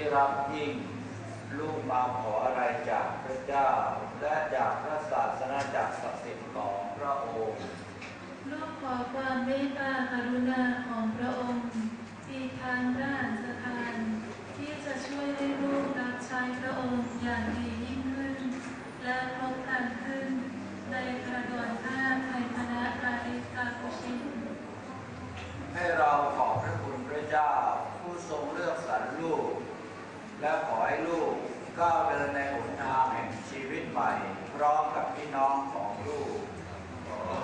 ที่รักยิ่ง ลูกมาขออะไรจากพระเจ้า และจากพระศาสนาจากศักดิ์สิทธิ์ของพระองค์ ลูกขอความเมตตากรุณาของพระองค์ปีทางด้านสถานที่จะช่วยให้ลูกรับใช้พระองค์อย่างดียิ่งขึ้น และครบครันขึ้น ในกระดวนท่าไทยคณะปาริกาคุชิน ให้เราขอบพระคุณพระเจ้า ผู้ทรงเลือกสรรลูก และขอให้ลูกก้าวเดินในหนทางแห่งชีวิตใหม่ พร้อมกับพี่น้องของลูก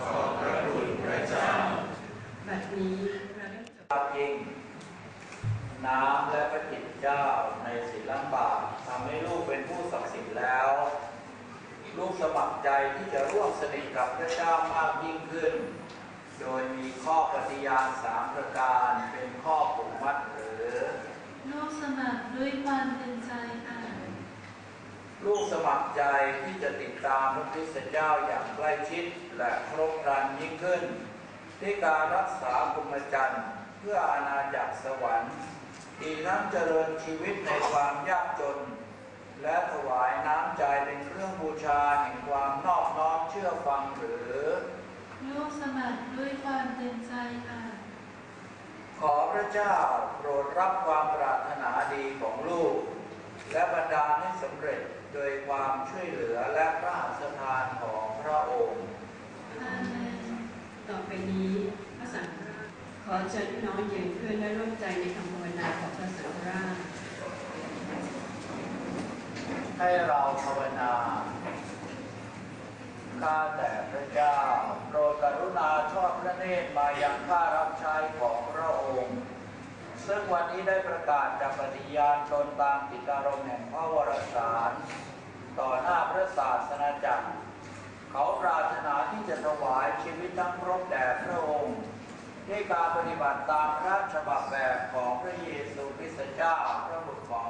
ขอบพระคุณพระเจ้า บัดนี้เราได้จบ พระจริงน้ำและพระจิตเจ้าในศีลบาตทำให้ลูกเป็นผู้ศักดิ์สิทธิ์แล้ว ลูกสมัครใจที่จะร่วมสนิทกับพระเจ้ามากยิ่งขึ้น โดยมีข้อปฏิญาณสามประการเป็นข้อผูกมัดหรือ ลูกสมัครด้วยความเต็มใจอ่านลูกสมัครใจที่จะติดตามพระคริสตเจ้าอย่างใกล้ชิดและครบครันยิ่งขึ้นที่การรักษาพรหมจรรย์เพื่ออาณาจักรสวรรค์อีกทั้งเจริญชีวิตในความยากจน และถวายน้ำใจเป็นเครื่องบูชาแห่งความนอบน้อมเชื่อฟังหรือ ลูกส มัครด้วยความเต็มใจอ่านขอพระเจ้าโปรดรับความปรารถนาดีของลูก และบรรดาลให้สำเร็จโดยความช่วยเหลือและพระหัตถทานของพระองค์อาเมนต่อไปนี้พระสังฆราชขอเชิญพี่น้องยืนขึ้นและร่วมใจในคำภาวนาของพระสังฆราชให้เราภาวนา ข้าแต่พระเจ้า โปรดกรุณาทอดพระเนตรมายังข้ารับใช้ของพระองค์ ซึ่งวันนี้ได้ประกาศจากปฏิญาณตนตามกิจารมณ์แห่งพระวรสาร ต่อหน้าพระศาสนาจักร เขาปรารถนาที่จะถวายชีวิตทั้งครบแด่พระองค์ด้วยการปฏิบัติตามพระฉบับแบบของพระเยซูคริสต์เจ้าพระบุตรของ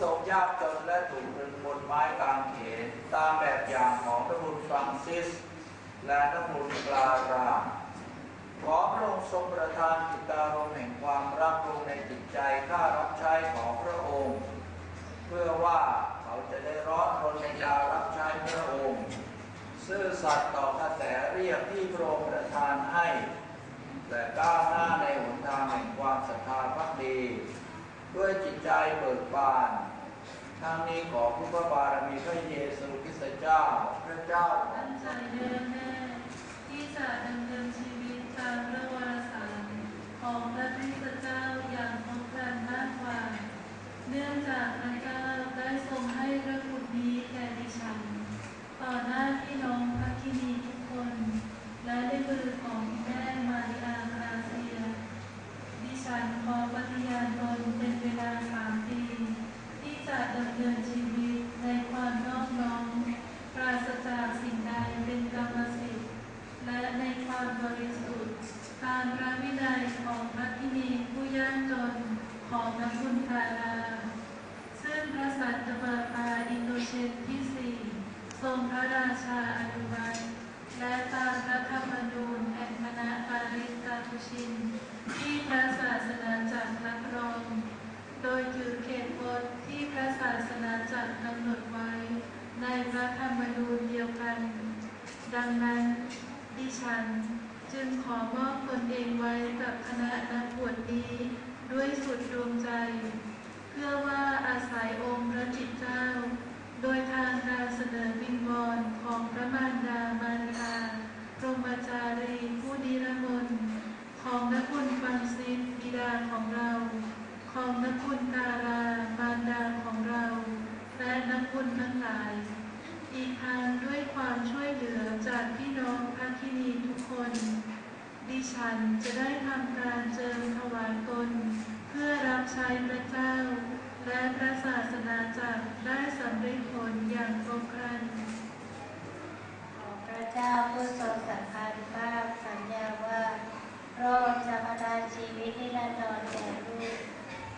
ทรงยากจนและถูกตรึงบนไม้กางเขนตามแบบอย่างของพระบุตรฟรังซิส และพระบุตรกลาราขอพระองค์ทรงประทานจิตารมณ์แห่งความรักลงในจิตใจข้ารับใช้ของพระองค์ เพื่อว่าเขาจะได้ร้อนรนในการรับใช้พระองค์ซื่อสัตย์ต่อกระแสเรียกที่พระองค์ประทานให้ และก้าวหน้าในหนทางแห่งความศรัทธาพักดี ด้วยจิตใจเบิกบาน ทั้งนี้ขอผู้พระบารมีพระเยซูคริสต์เจ้า พระเจ้าตั้งใจแน่วแน่ที่จะดำเนินชีวิตตามพระวรสารของพระคริสตเจ้าอย่างครบครันมากกว่า เนื่องจากพระเจ้าได้ทรงให้พระบุตรนี้แก่ดิฉัน ต่อหน้าพี่น้องพระคินีทุกคน และในมือของแม่มาริอาคราเซีย ดิฉันขอปฏิญาณตนเป็นเวลาสามปี ที่จะดำเนินชีวิตในความนอบน้อม ปราศจากสิ่งใดเป็นกรรมสิทธิ์ และในความบริสุทธิ์ ตามพระวินัยของพระคินีผู้ยากจนของพระคุณคารา ซึ่งพระสันตะปาปาอินโดเชนที่สี่ทรงพระราชาอนุมัติและตามพระธรรมนูญแห่งคณะปาริสกาตุชิน ที่พระศาสนาจักรรับรอง โดยถือเขตบทที่พระศาสนาจักรกำหนดไว้ ในพระธรรมนูญเดียวกัน ดังนั้น ดิฉันจึงขอมอบตนเองไว้กับคณะนักบวชนี้ด้วยสุดดวงใจ เพื่อว่าอาศัยองค์พระจิตเจ้า โดยทางการเสนอวิงวอนของพระมารดามารดาพรหมจารีผู้นิรมนของนักคุณฟังซิสบิดาของเรา ของนักคุณตารามารดาของเรา และนักคุณทั้งหลาย อีกทางด้วยความช่วยเหลือจากพี่น้องพระคินีทุกคน ดิ ฉันจะได้ทำการเจิมถวายตน เพื่อรับใช้พระเจ้า และพระศาสนาจักรได้สำเร็จผลอย่างครบครันขอพระเจ้าผู้ทรงสังฆานุภาพสัญญาว่าพระองค์จะประทานชีวิตที่แน่นอนแก่ลูก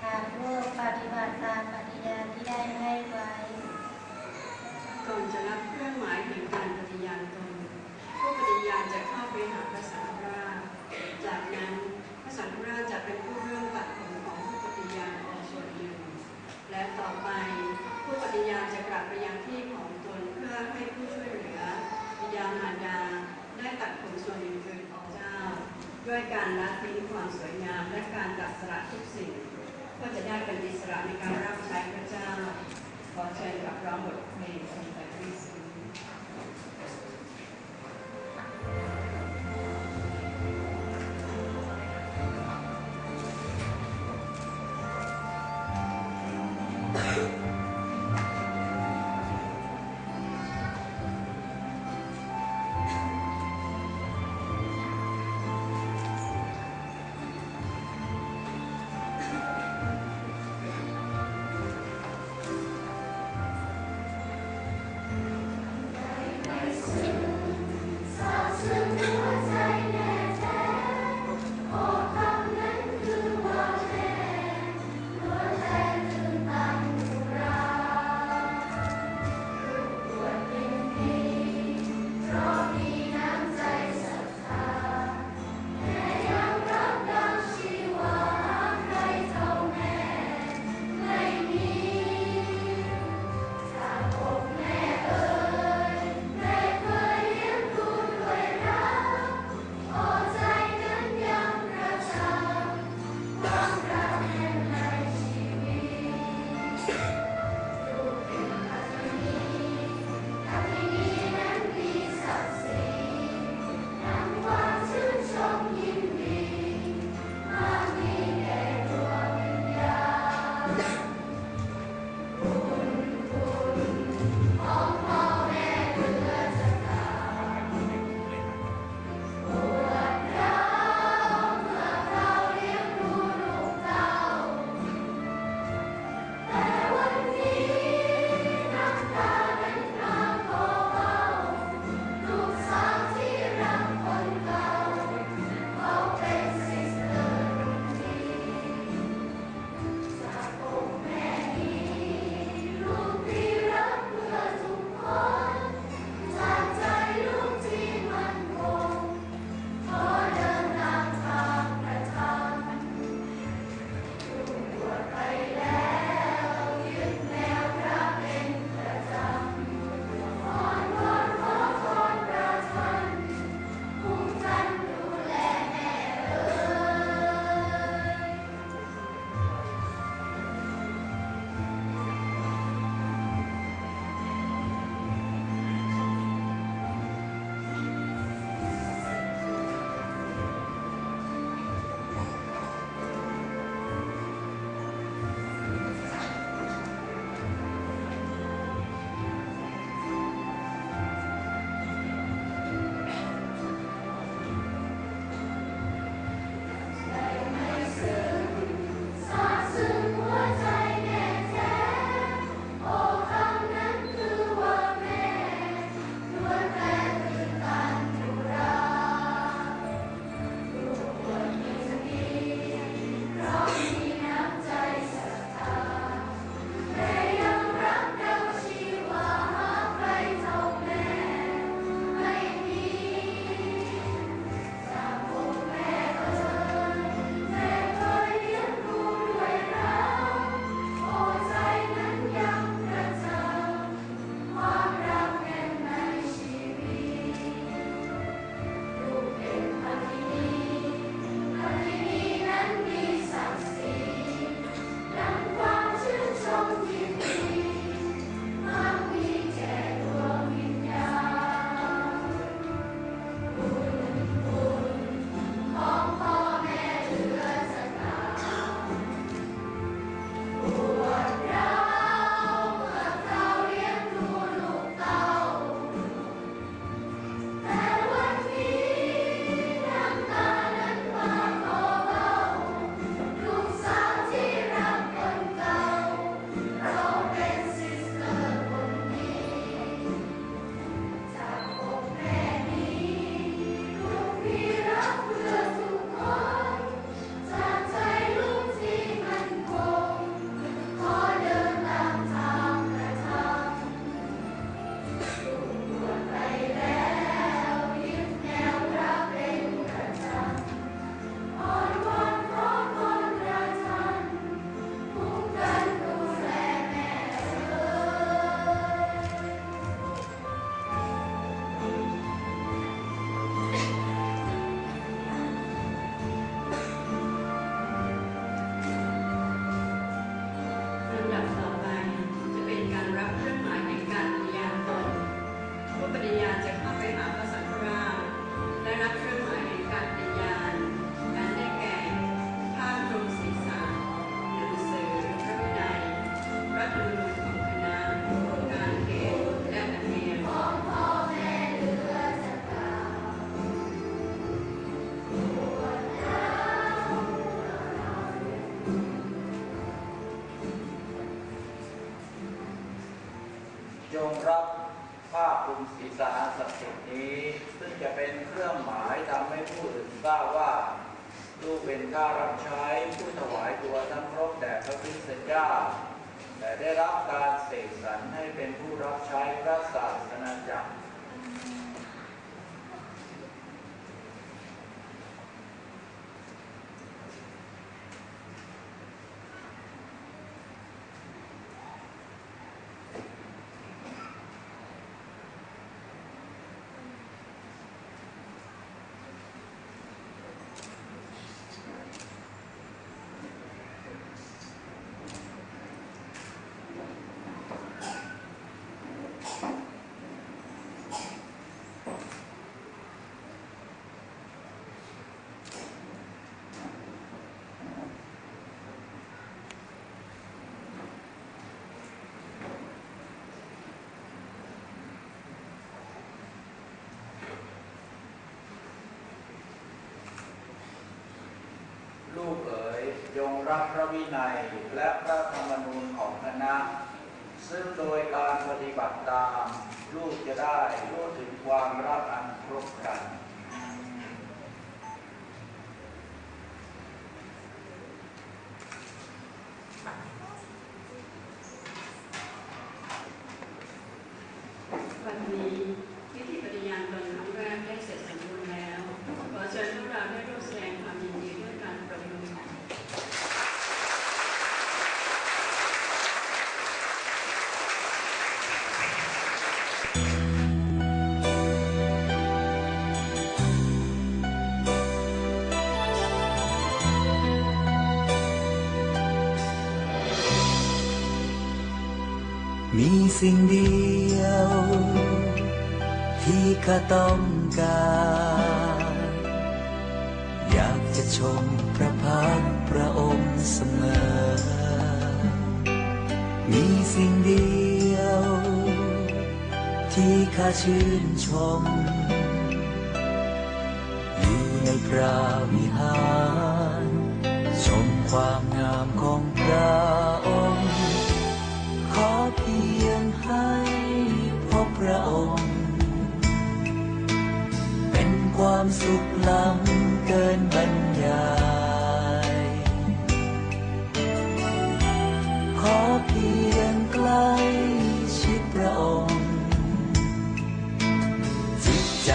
หากลูกปฏิบัติตามปฏิญาณที่ได้ให้ไว้ก่อนจะรับ สังฆราชจะเป็นผู้เริ่มตัดผมของผู้ปฏิญาณออกส่วนและต่อไปผู้ปฏิญาณจะกลับไปยังที่ของตนเพื่อให้ผู้ช่วยเหลือบิดามารดาได้ตัดผมส่วนอื่นๆของเจ้า ด้วยการละทิ้งความสวยงามและการตัดสละทุกสิ่ง ก็จะได้เป็นอิสระในการรับใช้พระเจ้าขอเชิญกับร้องบทเพลงองค์พระคริสต์ งรับผ้าคลุมศีรษะศักดิ์สิทธิ์นี้ ซึ่งจะเป็นเครื่องหมายทำให้ผู้อื่นทราบว่าลูกเป็นข้ารับใช้ผู้ถวายตัวทั้งครบแด่พระพิสตเจ้าแต่ได้รับการเสกสรรให้เป็นผู้รับใช้พระศาสนาจักร ลูกเอ๋ยยงรับพระวินัยและพระธรรมนูญของคณะ ซึ่งโดยการปฏิบัติตาม ลูกจะได้รู้ถึงความรักอันครบกัน มีสิ่งเดียว ที่ข้าต้องการ อยากจะชมพระพักตร์พระองค์เสมอ มีสิ่งเดียว ที่ข้าชื่นชม อยู่ในพระวิหาร ชมความงามของพระ ความสุขล้ำเกินบรรยาย ขอเพียงใกล้ชิดพระองค์ จิตใจ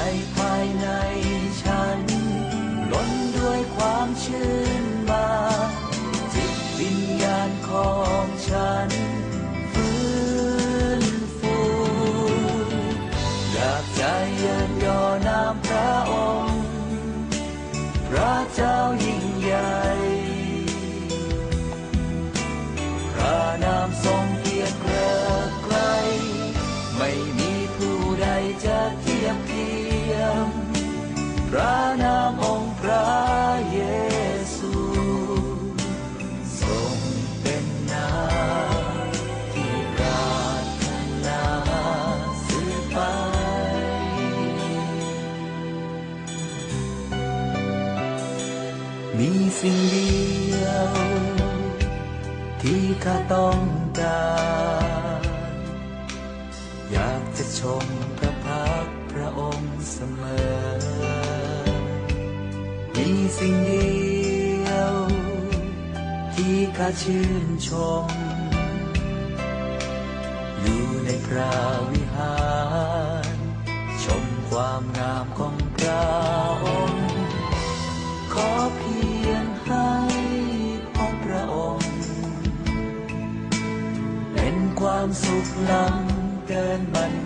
ระนามองค์พระเยซูทรงเป็นนาที่ปรารถนาสืบไป มีสิ่งเดียว ที่ข้าต้องการอยากจะชมพระพักพระองค์เสมอ สิ่งเดียว ที่ข้าชื่นชม อยู่ในพระวิหาร ชมความงามของพระองค์ ขอเพียงให้พบพระองค์ เป็นความสุขล้ำเกินบรร